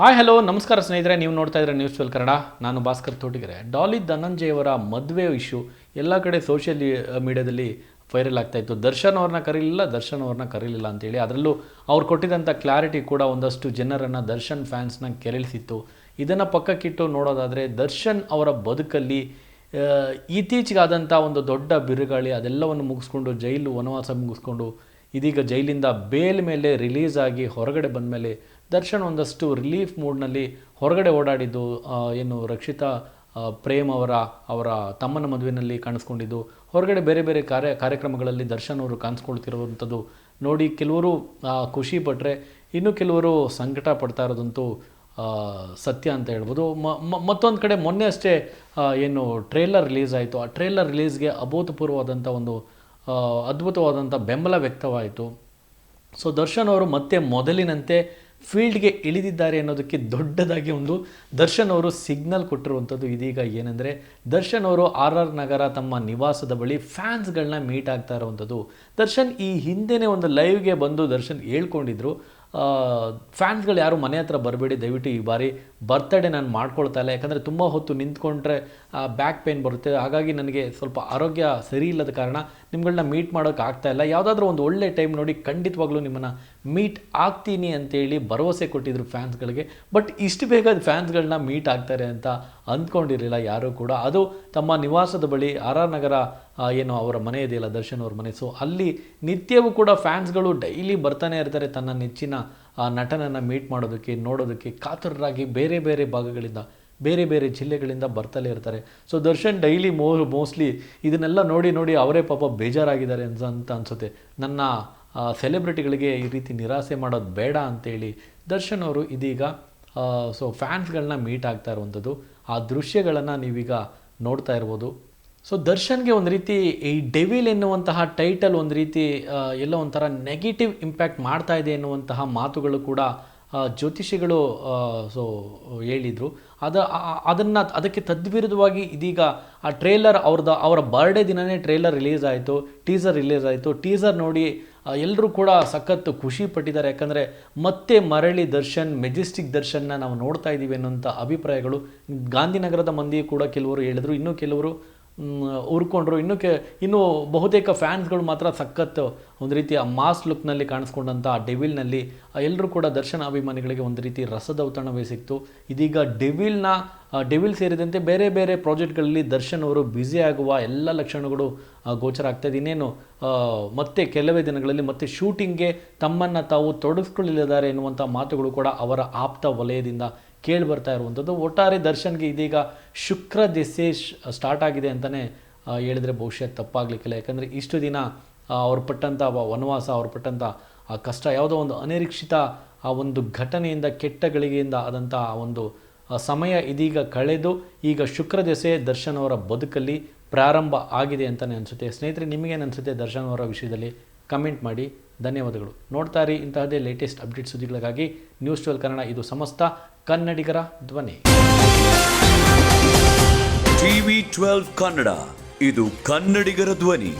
Hi hello ನಮಸ್ಕಾರ ಸ್ನೇಹಿತರೆ, ನೀವು ನೋಡ್ತಾ ಇದ್ರೆ ನ್ಯೂಸ್ ಟ್ವೆಲ್ ಕನ್ನಡ. ನಾನು ಭಾಸ್ಕರ್ ತೋಟಿಗೆರೆ. ಡಾಲಿ ಧನಂಜಯ್ ಅವರ ಮದುವೆ ಇಶ್ಯೂ ಎಲ್ಲ ಕಡೆ ಸೋಷಿಯಲ್ ಮೀಡಿಯಾದಲ್ಲಿ ವೈರಲ್ ಆಗ್ತಾ ಇತ್ತು. ದರ್ಶನ್ ಅವ್ರನ್ನ ಕರೀಲಿಲ್ಲ, ದರ್ಶನ್ ಅವ್ರನ್ನ ಕರೀಲಿಲ್ಲ ಅಂತೇಳಿ. ಅದರಲ್ಲೂ ಅವ್ರು ಕೊಟ್ಟಿದ್ದಂಥ ಕ್ಲಾರಿಟಿ ಕೂಡ ಒಂದಷ್ಟು ಜನರನ್ನು, ದರ್ಶನ್ ಫ್ಯಾನ್ಸ್ನ ಕೆರಳಿಸಿತ್ತು. ಇದನ್ನು ಪಕ್ಕಕ್ಕಿಟ್ಟು ನೋಡೋದಾದರೆ, ದರ್ಶನ್ ಅವರ ಬದುಕಲ್ಲಿ ಇತ್ತೀಚೆಗಾದಂಥ ಒಂದು ದೊಡ್ಡ ಬಿರುಗಾಳಿ ಅದೆಲ್ಲವನ್ನು ಮುಗಿಸ್ಕೊಂಡು, ಜೈಲು ವನವಾಸ ಮುಗಿಸ್ಕೊಂಡು, ಇದೀಗ ಜೈಲಿಂದ ಬೇಲ್ ಮೇಲೆ ರಿಲೀಸ್ ಆಗಿ ಹೊರಗಡೆ ಬಂದ ಮೇಲೆ ದರ್ಶನ್ ಒಂದಷ್ಟು ರಿಲೀಫ್ ಮೂಡ್ನಲ್ಲಿ ಹೊರಗಡೆ ಓಡಾಡಿದ್ದು ಏನು ರಕ್ಷಿತಾ ಪ್ರೇಮ್ ಅವರ ಅವರ ತಮ್ಮನ ಮದುವೆಯಲ್ಲಿ ಕಾಣಿಸ್ಕೊಂಡಿದ್ದು, ಹೊರಗಡೆ ಬೇರೆ ಬೇರೆ ಕಾರ್ಯ, ಕಾರ್ಯಕ್ರಮಗಳಲ್ಲಿ ದರ್ಶನ್ ಅವರು ಕಾಣಿಸ್ಕೊಳ್ತಿರುವಂಥದ್ದು ನೋಡಿ ಕೆಲವರು ಖುಷಿ ಪಟ್ಟರೆ ಇನ್ನು ಕೆಲವರು ಸಂಕಟ ಪಡ್ತಾ ಇರೋದಂತೂ ಸತ್ಯ ಅಂತ ಹೇಳ್ಬೋದು. ಮತ್ತೊಂದು ಕಡೆ ಮೊನ್ನೆ ಅಷ್ಟೇ ಏನು ಟ್ರೇಲರ್ ರಿಲೀಸ್ ಆಯಿತು. ಆ ಟ್ರೇಲರ್ ರಿಲೀಸ್ಗೆ ಅಭೂತಪೂರ್ವವಾದಂಥ ಒಂದು ಅದ್ಭುತವಾದಂಥ ಬೆಂಬಲ ವ್ಯಕ್ತವಾಯಿತು. ಸೊ ದರ್ಶನ್ ಅವರು ಮತ್ತೆ ಮೊದಲಿನಂತೆ ಫೀಲ್ಡ್ಗೆ ಇಳಿದಿದ್ದಾರೆ ಅನ್ನೋದಕ್ಕೆ ದೊಡ್ಡದಾಗಿ ಒಂದು ದರ್ಶನ್ ಅವರು ಸಿಗ್ನಲ್ ಕೊಟ್ಟಿರುವಂಥದ್ದು ಇದೀಗ ಏನಂದರೆ ದರ್ಶನ್ ಅವರು ಆರ್ ಆರ್ ನಗರ ತಮ್ಮ ನಿವಾಸದ ಬಳಿ ಫ್ಯಾನ್ಸ್ಗಳನ್ನ ಮೀಟ್ ಆಗ್ತಾ ಇರುವಂಥದ್ದು. ದರ್ಶನ್ ಈ ಹಿಂದೆನೇ ಒಂದು ಲೈವ್ಗೆ ಬಂದು ದರ್ಶನ್ ಹೇಳ್ಕೊಂಡಿದ್ರು ಫ್ಯಾನ್ಸ್ಗಳು ಯಾರು ಮನೆ ಹತ್ರ ಬರಬೇಡಿ, ದಯವಿಟ್ಟು ಈ ಬಾರಿ ಬರ್ತಡೇ ನಾನು ಮಾಡ್ಕೊಳ್ತಾ ಇಲ್ಲ, ಯಾಕಂದರೆ ತುಂಬ ಹೊತ್ತು ನಿಂತ್ಕೊಂಡ್ರೆ ಬ್ಯಾಕ್ ಪೇನ್ ಬರುತ್ತೆ. ಹಾಗಾಗಿ ನನಗೆ ಸ್ವಲ್ಪ ಆರೋಗ್ಯ ಸರಿ ಇಲ್ಲದ ಕಾರಣ ನಿಮ್ಗಳನ್ನ ಮೀಟ್ ಮಾಡೋಕೆ ಆಗ್ತಾ ಇಲ್ಲ. ಯಾವುದಾದ್ರೂ ಒಂದು ಒಳ್ಳೆ ಟೈಮ್ ನೋಡಿ ಖಂಡಿತವಾಗ್ಲೂ ನಿಮ್ಮನ್ನು ಮೀಟ್ ಆಗ್ತೀನಿ ಅಂತೇಳಿ ಭರವಸೆ ಕೊಟ್ಟಿದ್ರು ಫ್ಯಾನ್ಸ್ಗಳಿಗೆ. ಬಟ್ ಇಷ್ಟು ಬೇಗ ಫ್ಯಾನ್ಸ್ಗಳನ್ನ ಮೀಟ್ ಆಗ್ತಾರೆ ಅಂತ ಅಂದ್ಕೊಂಡಿರಲಿಲ್ಲ ಯಾರೂ ಕೂಡ. ಅದು ತಮ್ಮ ನಿವಾಸದ ಬಳಿ ಆರ್ ಆರ್ ನಗರ ಏನು ಅವರ ಮನೆ ಇದೆಯಲ್ಲ ದರ್ಶನ್ ಅವ್ರ ಮನೆ. ಸೊ ಅಲ್ಲಿ ನಿತ್ಯವೂ ಕೂಡ ಫ್ಯಾನ್ಸ್ಗಳು ಡೈಲಿ ಬರ್ತಾನೆ ಇರ್ತಾರೆ ತನ್ನ ನೆಚ್ಚಿನ ನಟನನ್ನು ಮೀಟ್ ಮಾಡೋದಕ್ಕೆ, ನೋಡೋದಕ್ಕೆ, ಕಾತರರಾಗಿ ಬೇರೆ ಬೇರೆ ಭಾಗಗಳಿಂದ, ಬೇರೆ ಬೇರೆ ಜಿಲ್ಲೆಗಳಿಂದ ಬರ್ತಲೇ ಇರ್ತಾರೆ. So Darshan daily mo, mostly ಇದನ್ನೆಲ್ಲ ನೋಡಿ ನೋಡಿ ಅವರೇ ಪಾಪ ಬೇಜಾರಾಗಿದ್ದಾರೆ ಅಂತ ಅನಿಸುತ್ತೆ. ನನ್ನ ಸೆಲೆಬ್ರಿಟಿಗಳಿಗೆ ಈ ರೀತಿ ನಿರಾಸೆ ಮಾಡೋದು ಬೇಡ ಅಂತೇಳಿ ದರ್ಶನ್ ಅವರು ಇದೀಗ ಸೊ ಫ್ಯಾನ್ಸ್ಗಳನ್ನ ಮೀಟ್ ಆಗ್ತಾ ಇರುವಂಥದ್ದು ಆ ದೃಶ್ಯಗಳನ್ನು ನೀವೀಗ ನೋಡ್ತಾ ಇರ್ಬೋದು. ಸೊ ದರ್ಶನ್ಗೆ ಒಂದು ರೀತಿ ಈ ಡೆವಿಲ್ ಎನ್ನುವಂತಹ ಟೈಟಲ್ ಒಂದು ರೀತಿ ಎಲ್ಲೋ ಒಂಥರ ನೆಗೆಟಿವ್ ಇಂಪ್ಯಾಕ್ಟ್ ಮಾಡ್ತಾ ಇದೆ ಎನ್ನುವಂತಹ ಮಾತುಗಳು ಕೂಡ ಜ್ಯೋತಿಷಿಗಳು ಸೊ ಹೇಳಿದರು. ಅದ ಅದನ್ನು ಅದಕ್ಕೆ ತದ್ವಿರುದ್ಧವಾಗಿ ಇದೀಗ ಆ ಟ್ರೇಲರ್ ಅವ್ರದ್ದು ಅವರ ಬರ್ಡೇ ದಿನವೇ ಟ್ರೇಲರ್ ರಿಲೀಸ್ ಆಯಿತು ಟೀಸರ್ ರಿಲೀಸ್ ಆಯಿತು. ಟೀಸರ್ ನೋಡಿ ಎಲ್ಲರೂ ಕೂಡ ಸಖತ್ತು ಖುಷಿ ಪಟ್ಟಿದ್ದಾರೆ. ಯಾಕಂದರೆ ಮತ್ತೆ ಮರಳಿ ದರ್ಶನ್, ಮೆಜೆಸ್ಟಿಕ್ ದರ್ಶನ್ನ ನಾವು ನೋಡ್ತಾ ಇದ್ದೀವಿ ಅನ್ನೋಂಥ ಅಭಿಪ್ರಾಯಗಳು. ಗಾಂಧಿನಗರದ ಮಂದಿ ಕೂಡ ಕೆಲವರು ಹೇಳಿದ್ರು. ಇನ್ನೂ ಕೆಲವರು ಉರ್ಕೊಂಡ್ರು ಇನ್ನು ಕೆ ಇನ್ನು ಬಹುತೇಕ ಫ್ಯಾನ್ಸ್ಗಳು ಮಾತ್ರ ಸಖತ್ ಒಂದು ರೀತಿಯ ಮಾಸ್ ಲುಕ್ನಲ್ಲಿ ಕಾಣಿಸ್ಕೊಂಡಂಥ ಆ ಡೆವಿಲ್ನಲ್ಲಿ ಎಲ್ಲರೂ ಕೂಡ ದರ್ಶನ ಅಭಿಮಾನಿಗಳಿಗೆ ಒಂದು ರೀತಿ ರಸದೌತಣವೇ ಸಿಕ್ತು. ಇದೀಗ ಡೆವಿಲ್ನ ಆ, ಡೆವಿಲ್ ಸೇರಿದಂತೆ ಬೇರೆ ಬೇರೆ ಪ್ರಾಜೆಕ್ಟ್ಗಳಲ್ಲಿ ದರ್ಶನ್ ಅವರು ಬ್ಯುಸಿ ಆಗುವ ಎಲ್ಲ ಲಕ್ಷಣಗಳು ಆ, ಗೋಚರ ಆಗ್ತಾ ಇದೆ. ಇನ್ನೇನು ಮತ್ತೆ ಕೆಲವೇ ದಿನಗಳಲ್ಲಿ ಮತ್ತೆ ಶೂಟಿಂಗ್ಗೆ ತಮ್ಮನ್ನು ತಾವು ತೊಡಗಿಸ್ಕೊಳ್ಳಲಿದ್ದಾರೆ ಎನ್ನುವಂಥ ಮಾತುಗಳು ಕೂಡ ಅವರ ಆಪ್ತ ವಲಯದಿಂದ ಕೇಳಿ ಬರ್ತಾ ಇರುವಂಥದ್ದು. ಒಟ್ಟಾರೆ ದರ್ಶನ್ಗೆ ಇದೀಗ ಶುಕ್ರ ದೆಸೆ ಸ್ಟಾರ್ಟ್ ಆಗಿದೆ ಅಂತಲೇ ಹೇಳಿದ್ರೆ ಬಹುಶಃ ತಪ್ಪಾಗಲಿಕ್ಕಿಲ್ಲ. ಯಾಕಂದರೆ ಇಷ್ಟು ದಿನ ಅವ್ರು ಪಟ್ಟಂಥ ವನವಾಸ ಅವ್ರು ಪಟ್ಟಂಥ ಆ ಕಷ್ಟ, ಯಾವುದೋ ಒಂದು ಅನಿರೀಕ್ಷಿತ ಆ ಒಂದು ಘಟನೆಯಿಂದ, ಕೆಟ್ಟ ಗಳಿಗೆಯಿಂದ ಆದಂಥ ಆ ಒಂದು ಸಮಯ ಇದೀಗ ಕಳೆದು, ಈಗ ಶುಕ್ರ ದೆಸೆ ದರ್ಶನ್ ಅವರ ಬದುಕಲ್ಲಿ ಪ್ರಾರಂಭ ಆಗಿದೆ ಅಂತಲೇ ಅನಿಸುತ್ತೆ. ಸ್ನೇಹಿತರೆ, ನಿಮಗೇನು ಅನಿಸುತ್ತೆ ದರ್ಶನ್ ಅವರ ವಿಷಯದಲ್ಲಿ? ಕಮೆಂಟ್ ಮಾಡಿ. ಧನ್ಯವಾದಗಳು. ನೋಡ್ತಾ ಇರಿ ಇಂತಹದೇ ಲೇಟೆಸ್ಟ್ ಅಪ್ಡೇಟ್ ಸುದ್ದಿಗಳಿಗಾಗಿ ನ್ಯೂಸ್ ಟ್ವೆಲ್ ಕನ್ನಡ. ಇದು ಸಮಸ್ತ ಕನ್ನಡಿಗರ ಧ್ವನಿ. TV twelve Kannada. ಇದು ಕನ್ನಡಿಗರ ಧ್ವನಿ.